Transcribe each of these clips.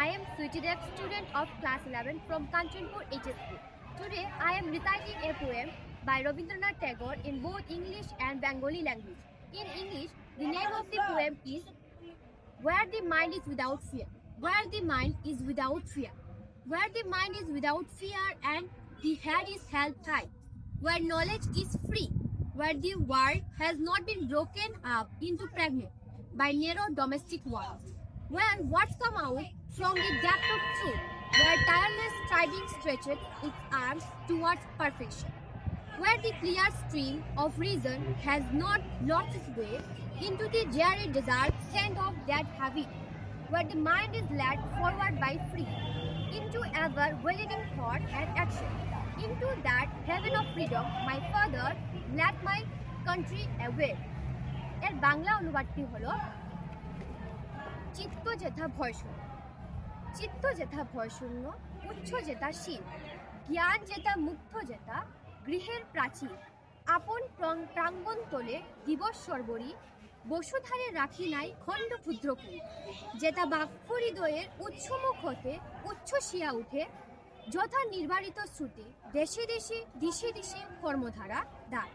I am Sweetie Dev, student of class 11 from Kanchanpur HSP. Today, I am reciting a poem by Rabindranath Tagore in both English and Bengali language. In English, the name of the poem is Where the Mind is Without Fear. Where the mind is without fear. Where the mind is without fear and the head is held high. Where knowledge is free. Where the world has not been broken up into fragments by narrow domestic walls. Where words come out from the depth of truth. Where tireless striving stretches its arms towards perfection. Where the clear stream of reason has not lost its way into the dreary desert sand of that habit. Where the mind is led forward by free into ever widening thought and action. Into that heaven of freedom, my father led my country away. এর বাংলা অনুবাদটি হলো চিত্ত যেথা ভয়শূন্য চিত্ত যেথা ভয়শূন্য উচ্চ যেথা শীল, জ্ঞান যেথা মুগ্ধ যেথা, গৃহের প্রাচীর, আপন প্রাং- প্রাঙ্গণ তোলে দিবস সর্বরী, বসুধারে রাখি নাই খণ্ড ক্ষুদ্রকুল যেটা বাক্য হৃদয়ের উচ্ছমুখ হতে উচ্ছ্বসিয়া উঠে, যথা নির্বারিত শ্রুতি দেশে দেশে, দিশে দিশে কর্মধারা দায়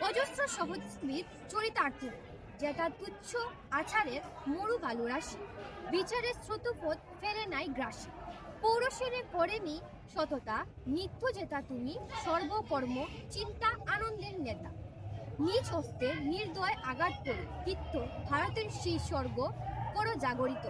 অজস্র সহজ স্মৃত চরিতার্থ যেটা তুচ্ছ আছারের মরু বালু রাশি। বিচারের স্রোতপথ ফেলে নাই গ্রাসী। পৌরসেরে করেনি সততা, নিত্য যেটা তুমি সর্বকর্ম, চিন্তা আনন্দের নেতা। নিজ হস্তে নির্দয় আঘাত করে কীর্ত ভারতের শ্রী স্বর্গ করো জাগরিত